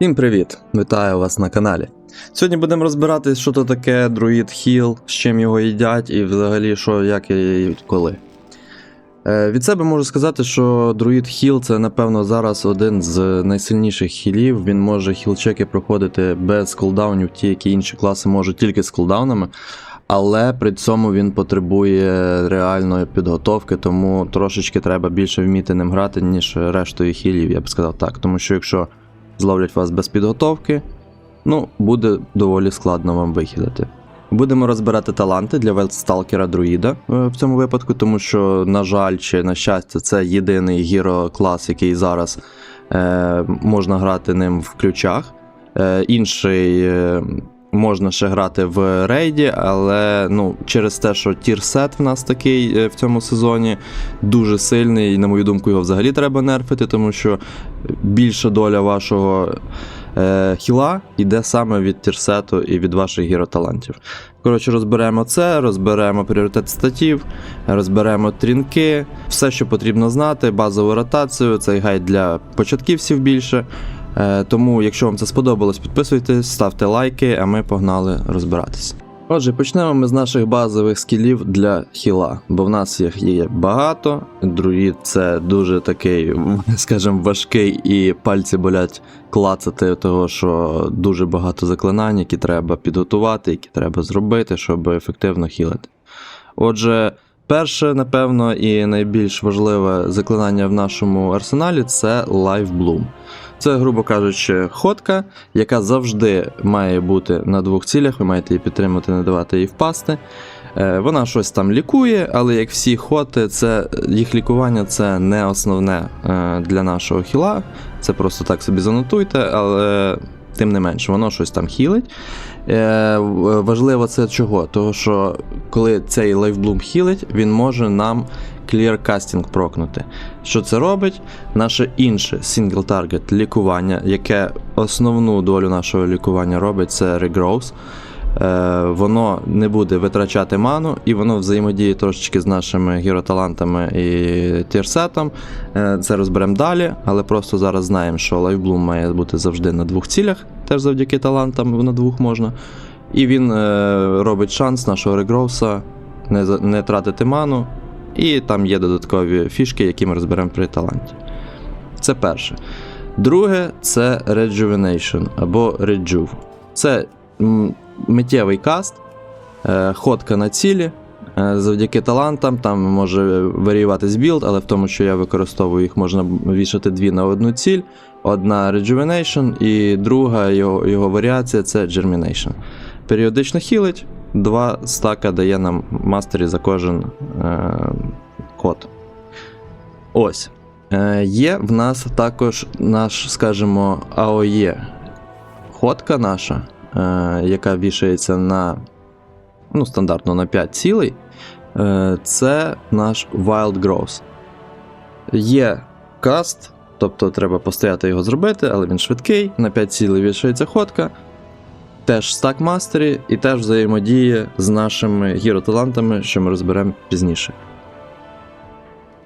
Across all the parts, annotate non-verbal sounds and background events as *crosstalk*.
Всім привіт! Вітаю вас на каналі. Сьогодні будемо розбирати, що то таке друїд хіл, з чим його їдять і взагалі що, як і коли. Е, від себе можу сказати, що друїд хіл це, напевно, зараз один з найсильніших хілів. Він може хіл-чеки проходити без кулдаунів, ті, які інші класи можуть тільки з кулдаунами. Але при цьому він потребує реальної підготовки, тому трошечки треба більше вміти ним грати, ніж рештою хілів, я б сказав так. Тому що якщо зловлять вас без підготовки, ну, буде доволі складно вам вихідати. Будемо розбирати таланти для велсталкера друїда е, в цьому випадку, тому що, на жаль, чи на щастя, це єдиний гіро-клас, який зараз е, можна грати ним в ключах. Е, інший е, можна ще грати в рейді, але ну, через те, що тір-сет в нас такий е, в цьому сезоні дуже сильний, і, на мою думку, його взагалі треба нерфити, тому що більша доля вашого е, хіла йде саме від тірсету і від ваших гіроталантів. Коротше, розберемо це, розберемо пріоритет статів, розберемо трінки, все, що потрібно знати, базову ротацію, цей гайд для початківців більше. Е, тому, якщо вам це сподобалось, підписуйтесь, ставте лайки, а ми погнали розбиратися. Отже, почнемо ми з наших базових скілів для хіла, бо в нас їх є багато. Друїд це дуже такий, *laughs* скажімо, важкий і пальці болять клацати, того що дуже багато заклинань, які треба підготувати, які треба зробити, щоб ефективно хілити. Отже, перше, напевно, і найбільш важливе заклинання в нашому арсеналі це Life Bloom. Це, грубо кажучи, ходка, яка завжди має бути на двох цілях. Ви маєте її підтримати, не давати їй впасти. Е, Вона щось там лікує, але як всі хоти, це їх лікування це не основне е, для нашого хіла. Це просто так собі занотуйте, але тим не менше, воно щось там хілить. Е, Важливо це чого? Тому що коли цей лайфблум хілить, він може нам Clear Casting прокнути. Що це робить? Наше інше Single Target лікування, яке основну долю нашого лікування робить, це Regrowth. Е, воно не буде витрачати ману, і воно взаємодіє трошечки з нашими гіроталантами і тірсетом. Е, це розберемо далі, але просто зараз знаємо, що лайфблум має бути завжди на двох цілях, теж завдяки талантам на двох можна. І він е, робить шанс нашого регроуса не, не тратити ману. І там є додаткові фішки, які ми розберемо при таланті. Це перше. Друге це Rejuvenation або Rejuve. Це миттєвий каст, е, ходка на цілі. Е, Завдяки талантам там може варіюватись білд, але в тому, що я використовую їх, можна вішати дві на одну ціль. Одна Rejuvenation і друга його, його варіація це Germination. Періодично хілить, два стака дає нам мастері за кожен е, код. Ось. Е, є в нас також наш, скажімо, AOE ходка наша, е, яка вішається на ну, стандартно на 5 цілей. Е, це наш Wild Growth. Є каст, тобто треба постояти його зробити, але він швидкий. На 5 цілей вішається ходка. Теж стак мастері і теж взаємодіє з нашими гіроталантами, що ми розберемо пізніше.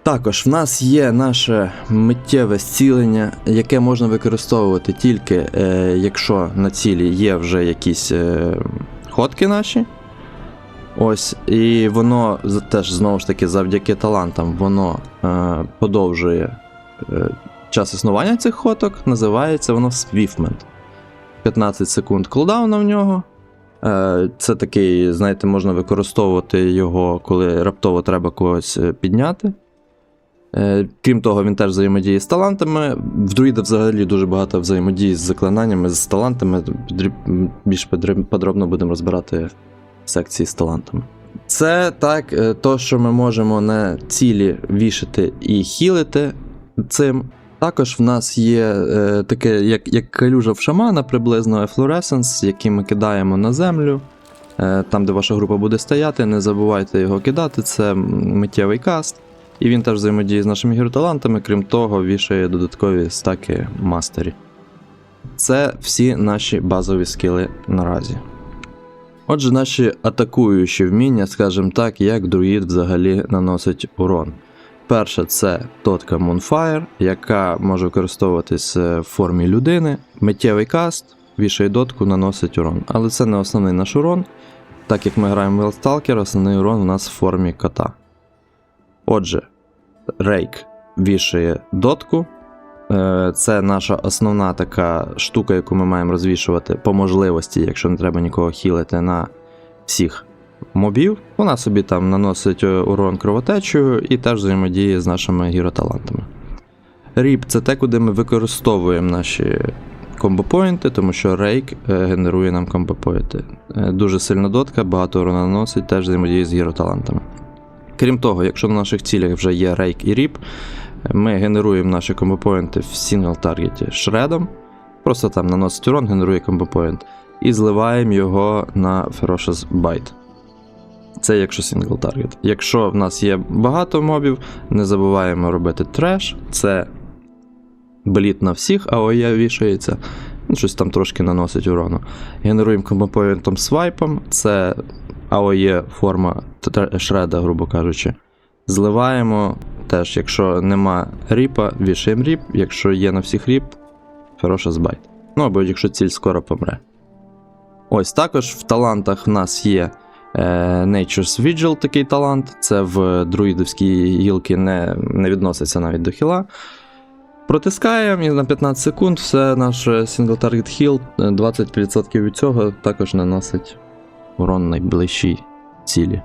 Також в нас є наше миттєве зцілення, яке можна використовувати тільки е, якщо на цілі є вже якісь е, ходки наші. Ось, і воно теж знову ж таки завдяки талантам воно е, подовжує е, час існування цих ходок. Називається воно Swiftment. 15 секунд кулдауна в нього. Е, Це такий, знаєте, можна використовувати його, коли раптово треба когось е, підняти. Е, Крім того, він теж взаємодіє з талантами. В друїда взагалі дуже багато взаємодії з заклинаннями, з талантами. Більш подробно будемо розбирати секції з талантами. Це так, то, що ми можемо на цілі вішати і хілити цим. Також в нас є е, таке, як, як калюжа в шамана, приблизно ефлоресенс, який ми кидаємо на землю. Е, там, де ваша група буде стояти, не забувайте його кидати. Це миттєвий каст. І він теж взаємодіє з нашими гіроталантами, крім того, вішає додаткові стаки мастері. Це всі наші базові скіли наразі. Отже, наші атакуючі вміння, скажімо так, як друїд взагалі наносить урон. Перше, це дотка Moonfire, яка може використовуватись е, в формі людини. Миттєвий каст, вішає дотку, наносить урон. Але це не основний наш урон. Так як ми граємо в Wildstalker, основний урон у нас в формі кота. Отже, рейк вішає дотку. Е, Це наша основна така штука, яку ми маємо розвішувати по можливості, якщо не треба нікого хілити на всіх мобів. Вона собі там наносить е, урон кровотечею і теж взаємодіє з нашими гіроталантами. Ріп це те, куди ми використовуємо наші комбопоінти, тому що рейк е, генерує нам комбопоінти. Е, Дуже сильна дотка, багато урона наносить, теж взаємодіє з гіроталантами. Крім того, якщо на наших цілях вже є рейк і ріп, ми генеруємо наші комбопоінти в сингл таргеті шредом. Просто там наносить урон, генерує комбопоінт. І зливаємо його на Ferocious Bite. Це якщо сингл таргет. Якщо в нас є багато мобів, не забуваємо робити треш. Це бліт на всіх, АОЄ вішається. Ну, щось там трошки наносить урону. Генеруємо комбопоінтом свайпом. Це АОЄ форма шреда, грубо кажучи. Зливаємо теж, якщо нема ріпа, вішаємо ріп, якщо є на всіх ріп, хороша збайт. Ну або якщо ціль скоро помре. Ось також в талантах в нас є Nature's Vigil, такий талант. Це в друїдовській гілки не, не відноситься навіть до хіла. Протискаємо і на 15 секунд все наш single target heal, е, 20% від цього також наносить урон найближчій цілі.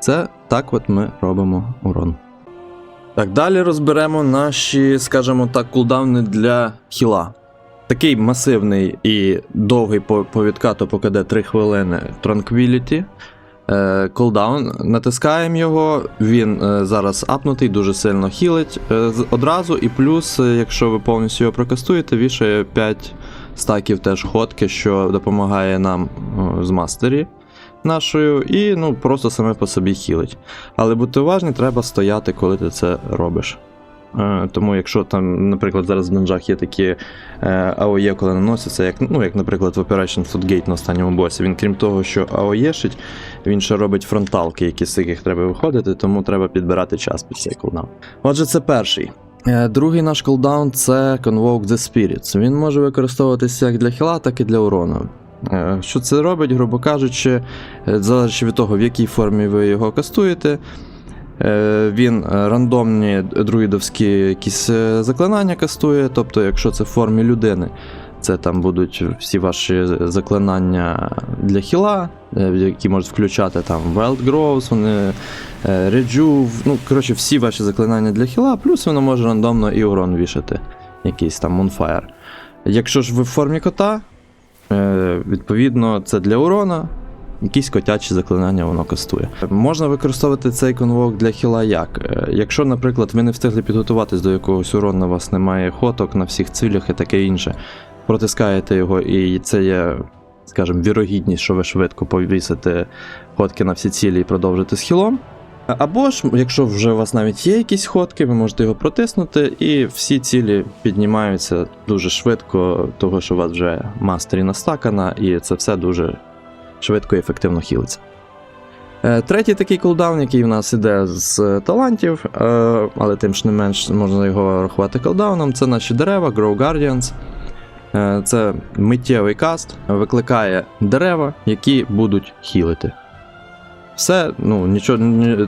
Це так от ми робимо урон. Так, далі розберемо наші, скажімо так, кулдауни для хіла. Такий масивний і довгий по, по відкату по КД 3 хвилини Tranquility. Е, Кулдаун. Натискаємо його, він е, зараз апнутий, дуже сильно хілить е, одразу. І плюс, якщо ви повністю його прокастуєте, вішає 5 стаків теж ходки, що допомагає нам з мастері нашою, і ну, просто саме по собі хілить. Але будьте уважні, треба стояти, коли ти це робиш. Е, Тому якщо там, наприклад, зараз в данжах є такі е, АОЄ, коли наносяться, як, ну, як, наприклад, в Operation Floodgate на останньому босі, він крім того, що АОЄшить, він ще робить фронталки, які з яких треба виходити, тому треба підбирати час під цей кулдаун. Отже, це перший. Е, Другий наш кулдаун це Convoke the Spirits. Він може використовуватися як для хіла, так і для урону. Що це робить, грубо кажучи, залежить від того, в якій формі ви його кастуєте. Е, Він е, рандомні друїдовські якісь е, заклинання кастує, тобто, якщо це в формі людини, це там будуть всі ваші заклинання для хіла, які можуть включати там Wild Growth, вони, Rejuve, ну, коротше, всі ваші заклинання для хіла, плюс воно може рандомно і урон вішати, якийсь там Moonfire. Якщо ж ви в формі кота, відповідно, це для урона, якісь котячі заклинання воно кастує. Можна використовувати цей конвок для хіла як? Е, Якщо, наприклад, ви не встигли підготуватись до якогось урону, у вас немає хоток на всіх цілях і таке інше, протискаєте його, і це є, скажімо, вірогідність, що ви швидко повісите ходки на всі цілі і продовжите з хілом. Або ж, якщо вже у вас навіть є якісь ходки, ви можете його протиснути, і всі цілі піднімаються дуже швидко, того що у вас вже мастері настакана, і це все дуже швидко і ефективно хілиться. Е, Третій такий кулдаун, який в нас іде з е, талантів, е, але тим ж не менш можна його рахувати кулдауном, це наші дерева, Grow Guardians. Це миттєвий каст, викликає дерева, які будуть хілити. Все, ну нічого,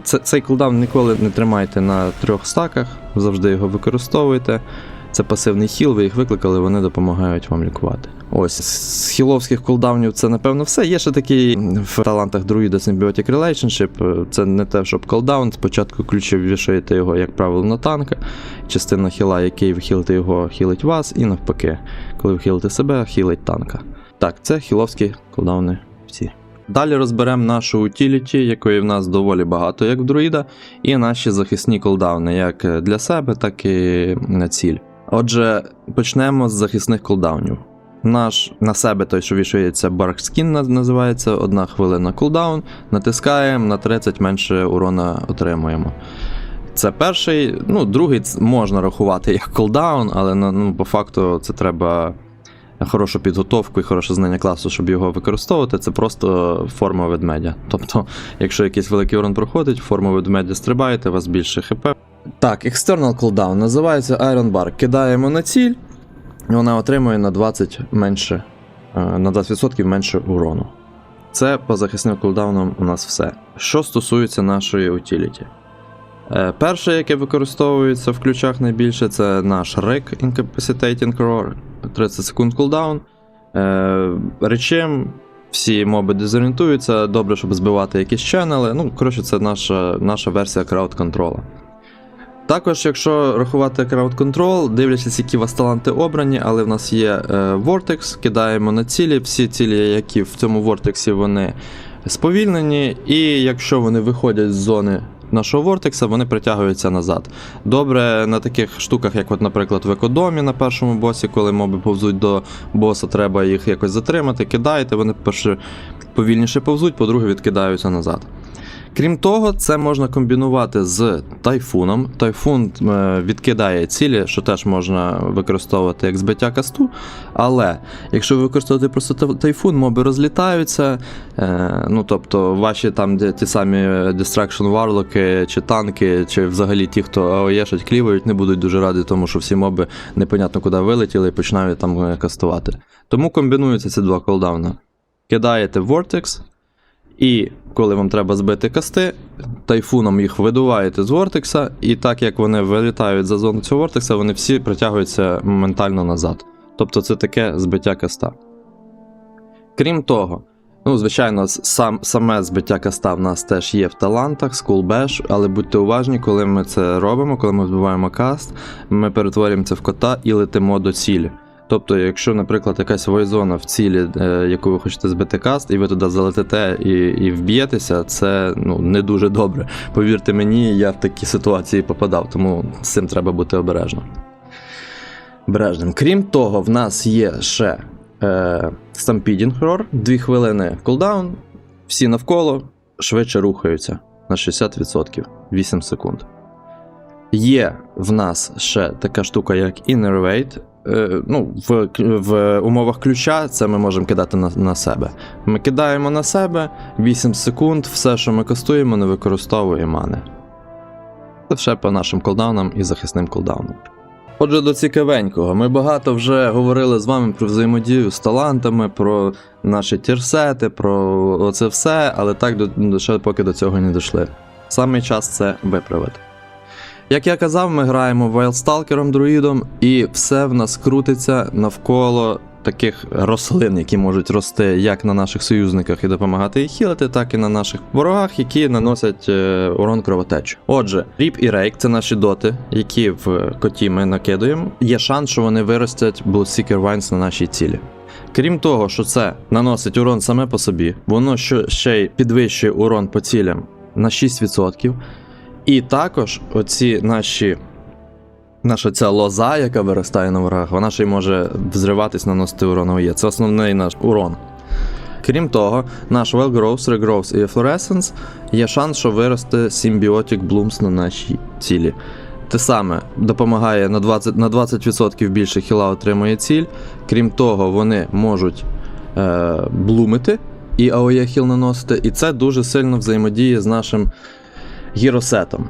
цей кулдаун ніколи не тримайте на трьох стаках, завжди його використовуйте. Це пасивний хіл, ви їх викликали, вони допомагають вам лікувати. Ось з хіловських кулдаунів це напевно все. Є ще такий в талантах друїда Symbiotic Relationship. Це не те, щоб кулдаун. Спочатку ключів вішаєте його, як правило, на танка. Частина хіла, який ви хілите його, хілить вас, і навпаки, коли ви себе, хілить танка. Так, це хіловські кулдауни всі. Далі розберемо нашу утіліті, якої в нас доволі багато, як в друїда, і наші захисні колдауни, як для себе, так і на ціль. Отже, почнемо з захисних колдаунів. Наш на себе той, що вішається Баркскін, називається одна хвилина кулдаун. Натискаємо на 30 менше урона отримуємо. Це перший, ну, другий можна рахувати як кулдаун, але ну, по факту це треба хорошу підготовку і хороше знання класу, щоб його використовувати. Це просто форма ведмедя. Тобто, якщо якийсь великий урон проходить, форму ведмедя стрибаєте, у вас більше хп, Так, External cooldown називається Iron Bar. Кидаємо на ціль, вона отримує на 20 менше, е, на 20% менше урону. Це по захисним кулдауном у нас все. Що стосується нашої утіліті. Е, Перше, яке використовується в ключах найбільше, це наш REC Incapacitating Roar, 30 секунд кулдаун. Е, Речем, всі моби дезорієнтуються, добре, щоб збивати якісь ченели. Ну, коротше, це наша, наша версія крауд контрола. Також, якщо рахувати крауд контрол, дивлячись, які у вас таланти обрані, але в нас є е, Vortex, кидаємо на цілі. Всі цілі, які в цьому Vortex, вони сповільнені, і якщо вони виходять з зони нашого Вортекса, вони притягуються назад. Добре на таких штуках, як, от, наприклад, в екодомі на першому босі, коли моби повзуть до боса, треба їх якось затримати, кидаєте, вони, по-перше, повільніше повзуть, по-друге, відкидаються назад. Крім того, це можна комбінувати з тайфуном. Тайфун е, відкидає цілі, що теж можна використовувати як збиття касту. Але якщо ви використовуєте просто тайфун, моби розлітаються. Е, ну тобто, ваші там ті самі Distraction Warlock, чи танки, чи взагалі ті, хто АОЄшать, клівають, не будуть дуже раді, тому що всі моби непонятно куди вилетіли і починають там е, кастувати. Тому комбінуються ці два колдауна. Кидаєте Vortex, і коли вам треба збити касти, тайфуном їх видуваєте з Вортекса, і так як вони вилітають за зону цього Вортекса, вони всі притягуються моментально назад. Тобто це таке збиття каста. Крім того, ну, звичайно, сам, саме збиття каста в нас теж є в талантах, Bash, але будьте уважні, коли ми це робимо, коли ми збиваємо каст, ми перетворюємо це в кота і летимо до цілі. Тобто, якщо, наприклад, якась войзона в цілі, е, яку ви хочете збити каст, і ви туди залетите і, і вб'єтеся, це ну, не дуже добре. Повірте мені, я в такі ситуації попадав, тому з цим треба бути обережним. Обережним. Крім того, в нас є ще е, Stampeding Roar, 2 хвилини кулдаун, всі навколо швидше рухаються на 60%, 8 секунд. Є в нас ще така штука, як Innervate. Е, ну, в, в умовах ключа це ми можемо кидати на, на себе. Ми кидаємо на себе 8 секунд, все, що ми кастуємо, не використовує мани. Це все по нашим колдаунам і захисним колдаунам. Отже, до цікавенького. Ми багато вже говорили з вами про взаємодію з талантами, про наші тірсети, про оце все, але так до- ще поки до цього не дійшли. Саме час це виправити. Як я казав, ми граємо Вайлдсталкером друїдом, і все в нас крутиться навколо таких рослин, які можуть рости як на наших союзниках і допомагати їх хілити, так і на наших ворогах, які наносять е, урон кровотечі. Отже, Ріп і Рейк це наші доти, які в коті ми накидуємо. Є шанс, що вони виростять Bloodseeker Vines на нашій цілі. Крім того, що це наносить урон саме по собі, воно ще й підвищує урон по цілям на 6%. І також оці наші. Наша ця лоза, яка виростає на ворогах, вона ще й може взриватись, наносити урон є. Це основний наш урон. Крім того, наш Well Growth, Regrowth і Efflorescence є шанс, що виросте Symbiotic Blooms на нашій цілі. Те саме допомагає на 20%, на 20% більше хіла отримує ціль. Крім того, вони можуть е, блумити і AOE хіл наносити, і це дуже сильно взаємодіє з нашим гіросетом,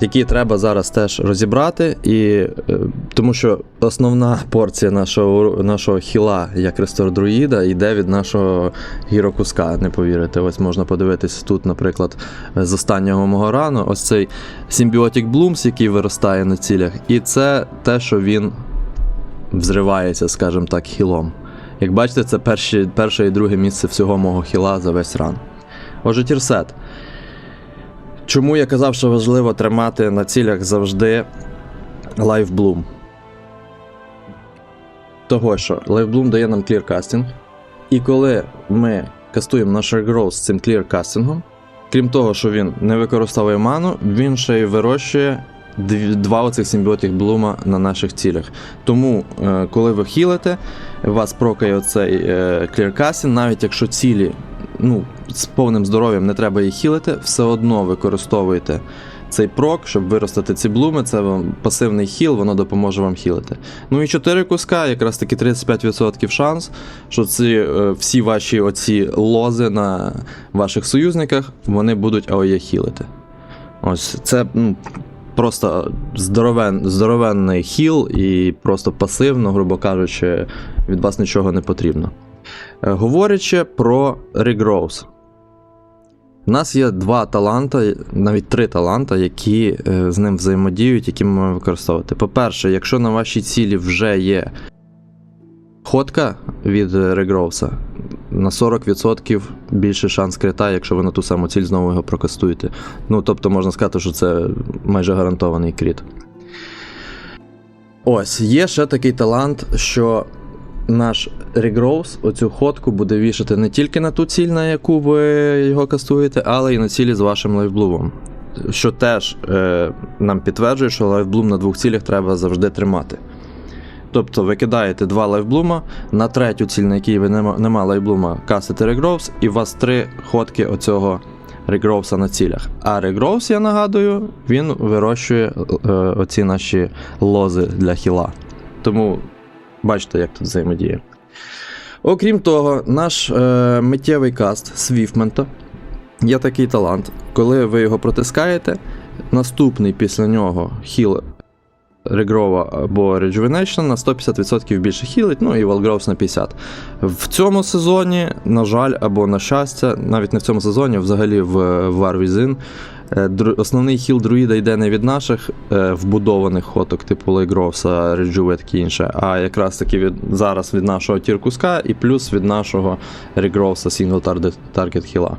який треба зараз теж розібрати, і, е, тому що основна порція нашого, нашого хіла як рестор друїда йде від нашого гірокуска, не повірите. Ось можна подивитися тут, наприклад, з останнього мого рану, ось цей Symbiotic Blooms, який виростає на цілях, і це те, що він взривається, скажімо так, хілом. Як бачите, це перші, перше і друге місце всього мого хіла за весь ран. Отже, тірсет. Чому я казав, що важливо тримати на цілях завжди Bloom? Того, що Bloom дає нам кліркастинг. І коли ми кастуємо наш Regrowth з цим кліркастингом, крім того, що він не використовує ману, він ще й вирощує два оцих симбіотих блума на наших цілях. Тому, е, коли ви хілите, вас прокає оцей е, кліркастинг, навіть якщо цілі ну, з повним здоров'ям не треба їх хілити, все одно використовуєте цей прок, щоб виростити ці блуми. Це вам пасивний хіл, воно допоможе вам хілити. Ну і 4 куска, якраз таки 35% шанс, що ці е, всі ваші оці лози на ваших союзниках вони будуть АОЄ хілити. Ось це ну, просто здоровен, здоровенний хіл і просто пасивно, грубо кажучи, від вас нічого не потрібно. Е, Говорячи про регроус. У нас є два таланта, навіть три таланта, які е, з ним взаємодіють, які ми можемо використовувати. По-перше, якщо на вашій цілі вже є ходка від регроуса, на 40% більше шанс крита, якщо ви на ту саму ціль знову його прокастуєте. Ну, тобто можна сказати, що це майже гарантований кріт. Ось, є ще такий талант, що наш регроус оцю ходку буде вішати не тільки на ту ціль, на яку ви його кастуєте, але й на цілі з вашим лайфблумом. Що теж е, нам підтверджує, що лайфблум на двох цілях треба завжди тримати. Тобто ви кидаєте два лайфблума, на третю ціль, на якій ви нема, нема лайфблума, кастите регроус, і у вас три ходки оцього регроуса на цілях. А регроус, я нагадую, він вирощує е, оці наші лози для хіла. Тому бачите, як тут взаємодіє. Окрім того, наш е, миттєвий каст Свіфмента є такий талант. Коли ви його протискаєте, наступний після нього хіл Регрова або Rejuvenation на 150% більше хілить, ну і Валгроус на 50%. В цьому сезоні, на жаль, або на щастя, навіть не в цьому сезоні, взагалі в War Within, основний хіл друїда йде не від наших е, вбудованих ходок, типу Лейгровса, Реджуве, таке інше, а якраз таки від, зараз від нашого тіркуска і плюс від нашого Регровса Single Target, хіла.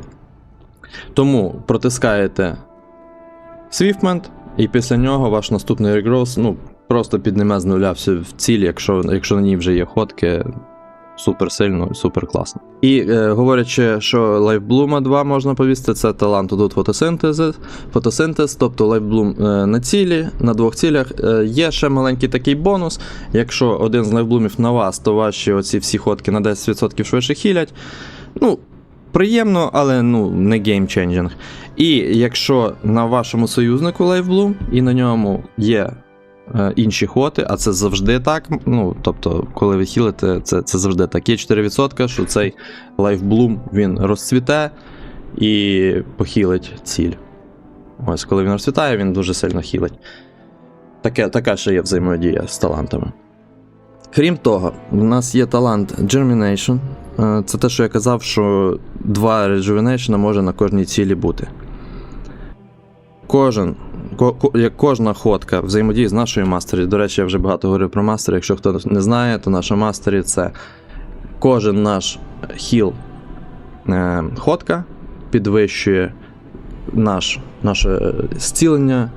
Тому протискаєте Свіфмент, і після нього ваш наступний регроус, ну, просто підніме з нуля в ціль, якщо, якщо на ній вже є ходки. Супер сильно, супер класно. І е, говорячи, що Лайфблума 2 можна повісти, це талант тут фотосинтез, фотосинтез, тобто Лайфблум е, на цілі, на двох цілях. Е, є ще маленький такий бонус. Якщо один з лайфблумів на вас, то ваші оці всі ходки на 10% швидше хілять. Ну, приємно, але ну, не геймченджинг. І якщо на вашому союзнику лайфблум і на ньому є інші хоти, а це завжди так. Ну, тобто, коли ви хілите, це, це завжди так. Є 4%, що цей лайфблум він розцвіте і похилить ціль. Ось, коли він розцвітає, він дуже сильно хілить. Таке, така ще є взаємодія з талантами. Крім того, в нас є талант Germination. Е, Це те, що я казав, що два Rejuvenation може на кожній цілі бути. Кожен, як кожна ходка взаємодіє з нашою мастері. До речі, я вже багато говорив про мастері. Якщо хто не знає, то наша мастері це кожен наш хіл е, ходка підвищує наш, наше зцілення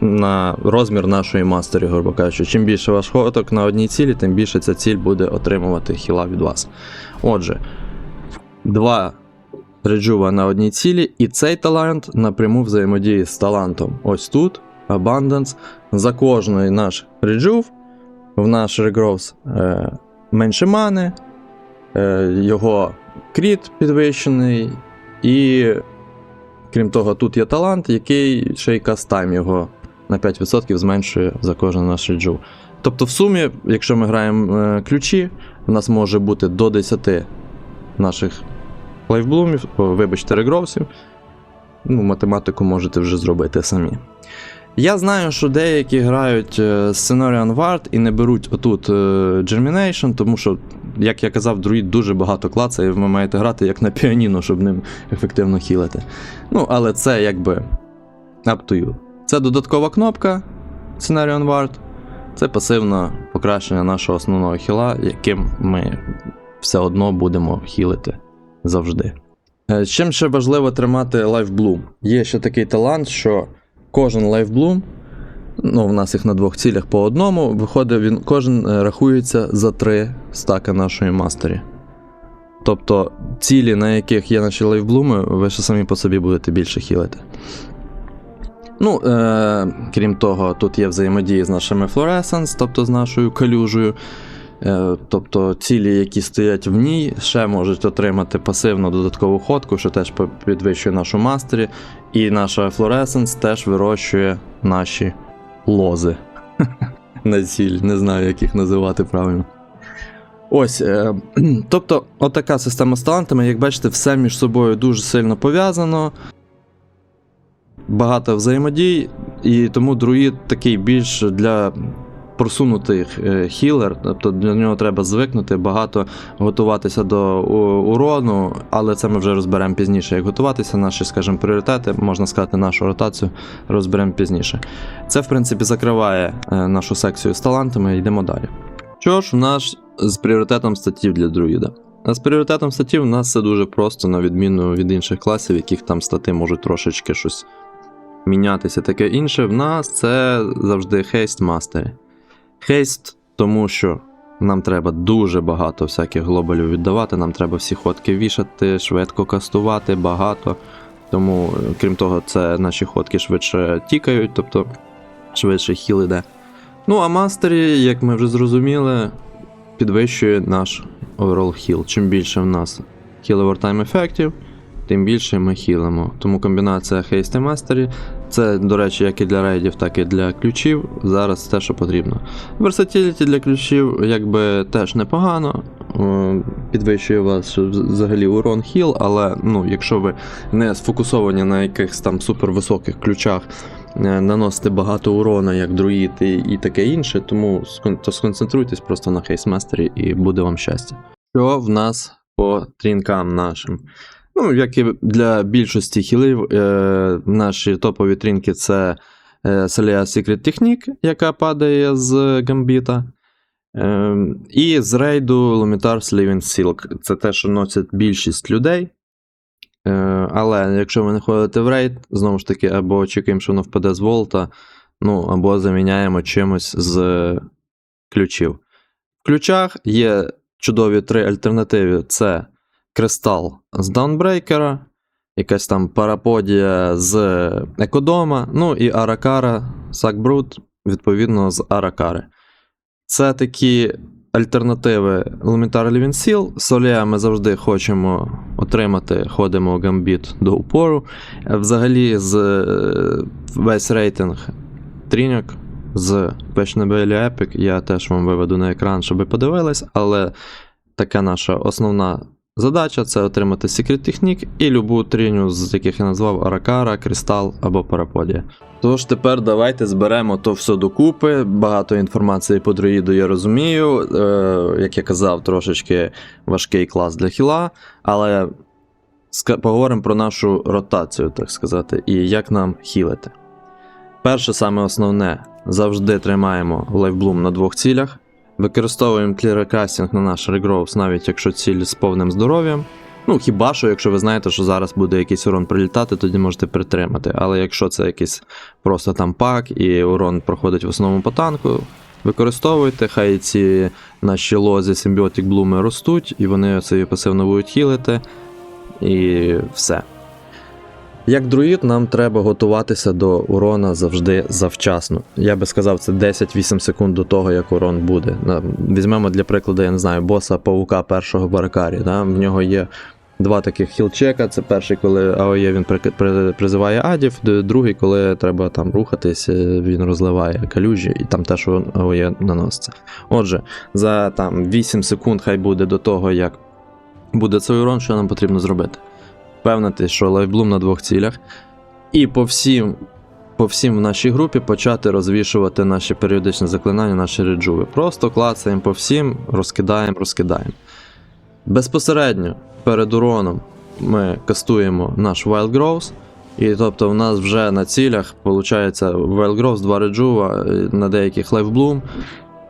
на розмір нашої мастері, грубо кажучи. Чим більше ваш ходок на одній цілі, тим більше ця ціль буде отримувати хіла від вас. Отже, два реджува на одній цілі, і цей талант напряму взаємодіє з талантом. Ось тут, Abundance. За кожний наш реджув, в наш регроус е, менше мани, е, його кріт підвищений, і крім того, тут є талант, який ще й кастайм його на 5% зменшує за кожен наш реджув. Тобто, в сумі, якщо ми граємо е, ключі, у нас може бути до 10 наших лайфблумів, вибачте, регровсів. Ну, математику можете вже зробити самі. Я знаю, що деякі грають е, Scenarion Ward і не беруть отут е, Germination, тому що, як я казав, друїд дуже багато клацає, і ви маєте грати як на піаніно, щоб ним ефективно хілити. Ну, але це якби up to you. Це додаткова кнопка Scenarion Ward. Це пасивне покращення нашого основного хіла, яким ми все одно будемо хілити завжди. Е, Чим ще важливо тримати лайфблум? Є ще такий талант, що кожен лайфблум, ну, в нас їх на двох цілях по одному, виходить, він кожен е, рахується за три стака нашої мастері. Тобто цілі, на яких є наші лайфблуми, ви ще самі по собі будете більше хілити. Ну, е, крім того, тут є взаємодії з нашими флоресенс, тобто з нашою калюжею. Е, Тобто цілі, які стоять в ній, ще можуть отримати пасивну додаткову ходку, що теж підвищує нашу мастері. І наша флоресенс теж вирощує наші лози *laughs* на ціль. Не знаю, як їх називати правильно. Ось, е, *clears throat* тобто, отака система з талантами, як бачите, все між собою дуже сильно пов'язано. Багато взаємодій. І тому друїд такий більш для просунутих е, хілер, тобто для нього треба звикнути, багато готуватися до урону, але це ми вже розберемо пізніше. Як готуватися, наші, скажімо, пріоритети, можна сказати, нашу ротацію розберемо пізніше. Це, в принципі, закриває е, нашу секцію з талантами, йдемо далі. Що ж, в нас з пріоритетом статтів для друїда. З пріоритетом статтів у нас все дуже просто, на відміну від інших класів, яких там стати можуть трошечки щось мінятися, таке інше. В нас це завжди хейст мастері. Хейст, тому що нам треба дуже багато всяких глобалів віддавати, нам треба всі ходки вішати, швидко кастувати, багато. Тому, е, крім того, це наші ходки швидше тікають, тобто швидше хіл іде. Ну, а мастері, як ми вже зрозуміли, підвищує наш overall хіл. Чим більше в нас хіл овертайм ефектів, тим більше ми хілимо. Тому комбінація хейст і мастері це, до речі, як і для рейдів, так і для ключів. Зараз те, що потрібно. Версатіліті для ключів, якби теж непогано. е, Підвищує вас взагалі урон хіл, але ну, якщо ви не сфокусовані на якихось там супервисоких ключах, е, наносите багато урона, як друїд і, і таке інше, тому то сконцентруйтесь просто на хейсмастері і буде вам щастя. Що в нас по трінкам нашим? Ну, як і для більшості хілів, е, наші топові трінки це е, Celia Secret Technique, яка падає з гамбіта. Е, і з рейду Lumitar Living Silk. Це те, що носять більшість людей. Е, але якщо ви не ходите в рейд, знову ж таки, або очікуємо, що воно впаде з волта, ну, або заміняємо чимось з ключів. В ключах є чудові три альтернативи: це кристал з даунбрейкера, якась там параподія з екодома, ну і аракара, сакбрут, відповідно, з аракари. Це такі альтернативи Elementar Living Seal. Солія ми завжди хочемо отримати, ходимо гамбіт до упору. Е, Взагалі, з е, весь рейтинг тріньок з Fashionable Epic я теж вам виведу на екран, щоб ви подивились, але така наша основна задача це отримати Secret Technique і любу тріню, з яких я назвав Аракара, Кристал або Параподія. Тож тепер давайте зберемо то все докупи. Багато інформації по друїду я розумію. Е, як я казав, трошечки важкий клас для хіла, але поговоримо про нашу ротацію, так сказати, і як нам хілити. Перше, саме основне, завжди тримаємо лайфблум на двох цілях. Використовуємо клірекастінг на наш регроус, навіть якщо ціль з повним здоров'ям. Ну, хіба що, якщо ви знаєте, що зараз буде якийсь урон прилітати, тоді можете притримати. Але якщо це якийсь просто там пак і урон проходить в основному по танку, використовуйте, хай ці наші лози симбіотик блуми ростуть, і вони собі пасивно будуть хілити. І все. Як друїд, нам треба готуватися до урона завжди завчасно. Я би сказав, це 10-8 секунд до того, як урон буде. Візьмемо для прикладу, я не знаю, боса паука першого в Аракарі. Да? В нього є два таких хілчека. Це перший, коли АОЄ він при, при, призиває адів, другий, коли треба там рухатись, е, він розливає калюжі, і там теж АОЄ наноситься. Отже, за там 8 секунд хай буде до того, як буде цей урон, що нам потрібно зробити впевнити, що лайфблум на двох цілях, і по всім, по всім в нашій групі почати розвішувати наші періодичні заклинання, наші реджуви. Просто клацаємо по всім, розкидаємо, розкидаємо. Безпосередньо перед уроном ми кастуємо наш Wild Growth, і тобто в нас вже на цілях виходить Wild Growth, два реджува, е, на деяких лайфблум,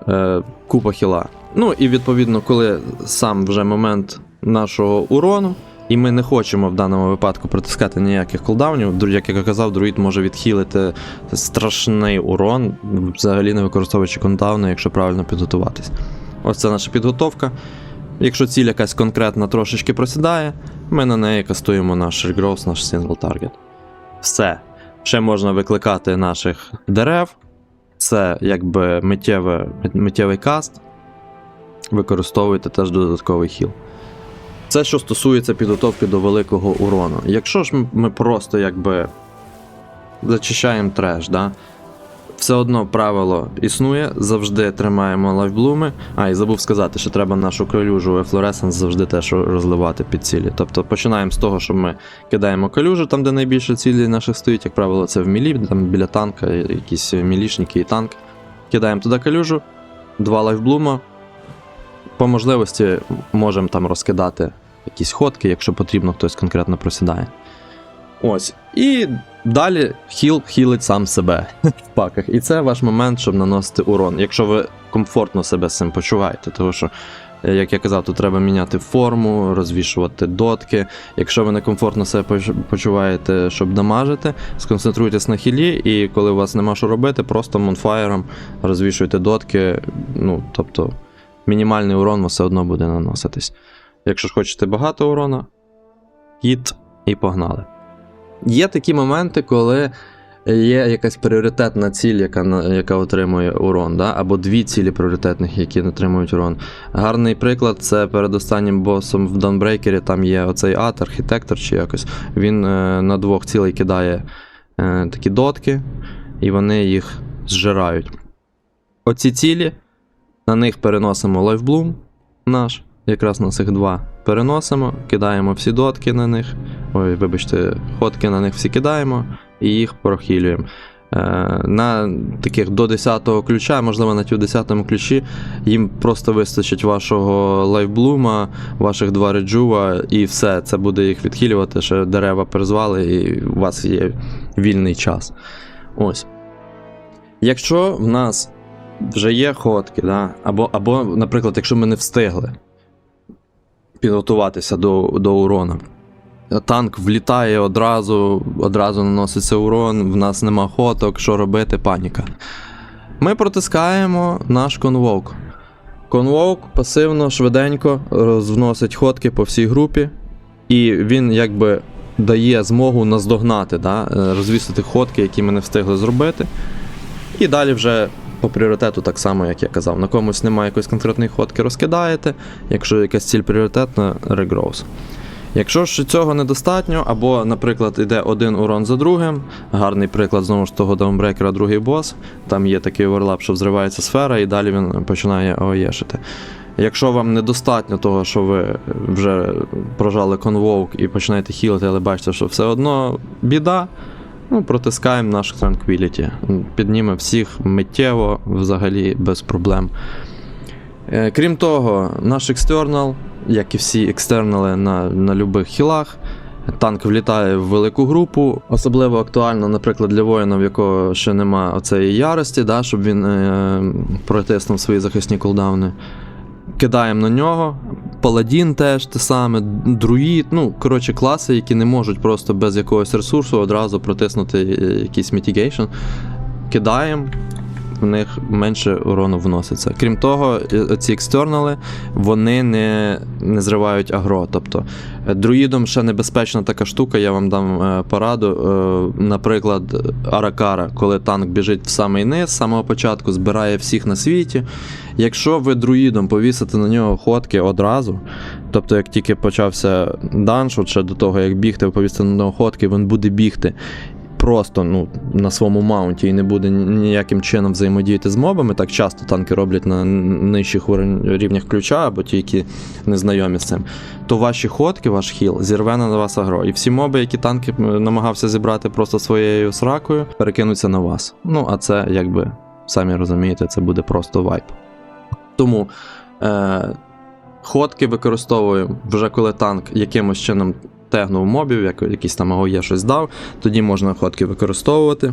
е, купа хіла. Ну і відповідно, коли сам вже момент нашого урону, і ми не хочемо в даному випадку протискати ніяких колдаунів. Як я казав, друїд може відхилити страшний урон, взагалі не використовуючи колдауни, якщо правильно підготуватись. Ось це наша підготовка. Якщо ціль якась конкретна трошечки просідає, ми на неї кастуємо наш регроус, наш сингл таргет. Все. Ще можна викликати наших дерев. Це якби миттєве, миттєвий каст. Використовуйте теж додатковий хіл. Це що стосується підготовки до великого урону. Якщо ж ми- просто якби зачищаємо треш, да? все одно правило існує, завжди тримаємо лайфблуми. А, і забув сказати, що треба нашу калюжу Ефлоресенс завжди теж розливати під цілі. Тобто починаємо з того, що ми кидаємо калюжу там, де найбільше цілі наших стоїть, як правило, це в мілі, там біля танка, якісь мілішники і танк. Кидаємо туди калюжу, два лайфблума. По можливості можемо там розкидати якісь ходки, якщо потрібно, хтось конкретно просідає. Ось. І далі хіл хілить сам себе *laughs* в паках. І це ваш момент, щоб наносити урон. Якщо ви комфортно себе з цим почуваєте, тому що, е, як я казав, тут треба міняти форму, розвішувати дотки. Якщо ви некомфортно себе почуваєте, щоб дамажити, сконцентруйтесь на хілі, і коли у вас нема що робити, просто монфаєром розвішуйте дотки. Ну, тобто, мінімальний урон все одно буде наноситись. Якщо ж хочете багато урона, хіт і погнали. Є такі моменти, коли є якась пріоритетна ціль, яка, яка отримує урон, да? або дві цілі пріоритетних, які отримують урон. Гарний приклад це перед останнім босом в Dawnbreaker, там є оцей ад, архітектор чи якось. Він е, на двох цілей кидає е, такі дотки, і вони їх зжирають. Оці цілі, на них переносимо лайфблум наш, якраз на цих два. Переносимо, кидаємо всі дотки на них. Ой, вибачте, ходки на них всі кидаємо і їх прохилюємо. Е, На таких до 10-го ключа, можливо, на ті 10-му ключі, їм просто вистачить вашого лайфблума, ваших два реджува, і все, це буде їх відхилювати, що дерева призвали, і у вас є вільний час. Ось. Якщо в нас вже є ходки, да? або, або, наприклад, якщо ми не встигли підготуватися до, до урона. Танк влітає одразу, одразу наноситься урон, в нас нема ходок, що робити, паніка. Ми протискаємо наш конвок. Конвок пасивно, швиденько розносить ходки по всій групі, і він якби дає змогу наздогнати, да? розвісити ходки, які ми не встигли зробити. І далі вже по пріоритету, так само, як я казав, на комусь немає якоїсь конкретної ходки, розкидаєте. Якщо якась ціль пріоритетна, регроус. Якщо ж цього недостатньо, або, наприклад, йде один урон за другим, гарний приклад знову ж того даунбрекера, другий бос, там є такий оверлап, що взривається сфера, і далі він починає оєшити. Якщо вам недостатньо того, що ви вже прожали конвоук і починаєте хілити, але бачите, що все одно біда, ну, протискаємо наш Tranquility. Підніме всіх миттєво, взагалі без проблем. Е, Крім того, наш екстернал, як і всі екстернали на, на любих хілах, танк влітає в велику групу. Особливо актуально, наприклад, для воїна, в якого ще нема оцеї ярості, да, щоб він е, протиснув свої захисні кулдауни. Кидаємо на нього. Паладін теж те саме, друїд, ну, коротше, класи, які не можуть просто без якогось ресурсу одразу протиснути е, якийсь mitigation. Кидаємо, в них менше урону вноситься. Крім того, е, ці екстернали вони не, не зривають агро. Тобто е, друїдом ще небезпечна така штука, я вам дам е, пораду. Наприклад, Аракара, коли танк біжить в самий низ, з самого початку збирає всіх на світі. Якщо ви друїдом повісите на нього ходки одразу, тобто як тільки почався данж, от ще до того як бігти, ви повісите на нього ходки, він буде бігти просто ну, на своєму маунті і не буде ніяким чином взаємодіяти з мобами. Так часто танки роблять на нижчих рівнях ключа або ті, які незнайомі з цим, то ваші ходки, ваш хіл зірве на вас агро. І всі моби, які танки намагався зібрати просто своєю сракою, перекинуться на вас. Ну, а це, якби, самі розумієте, це буде просто вайп. Тому. Е- Ходки використовуємо вже коли танк якимось чином тегнув мобів, як якийсь там АОЄ щось дав, тоді можна ходки використовувати.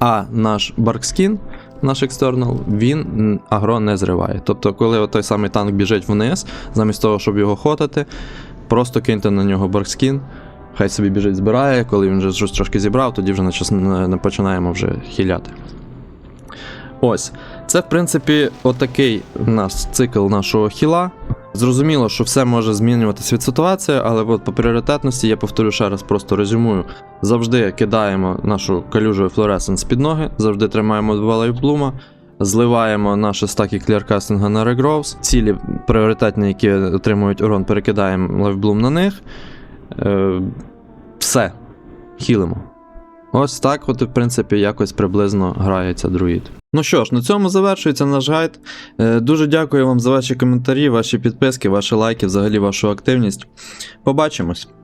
А наш баркскін, наш екстернал, він агро не зриває. Тобто, коли той самий танк біжить вниз, замість того, щоб його хотати, просто киньте на нього баркскін. Хай собі біжить, збирає, коли він вже щось трошки зібрав, тоді вже не починаємо вже хіляти. Ось. Це, в принципі, отакий у нас цикл нашого хіла. Зрозуміло, що все може змінюватися від ситуації, але от по пріоритетності я повторю ще раз, просто резюмую. Завжди кидаємо нашу калюжу флоресенс під ноги, завжди тримаємо два лайфблума, зливаємо наші стаки кліркастинга на регроус. Цілі пріоритетні, які отримують урон, перекидаємо лайфблум на них. Е, все. Хілимо. Ось так, от, в принципі, якось приблизно грається друїд. Ну що ж, на цьому завершується наш гайд. Е, Дуже дякую вам за ваші коментарі, ваші підписки, ваші лайки, взагалі вашу активність. Побачимось!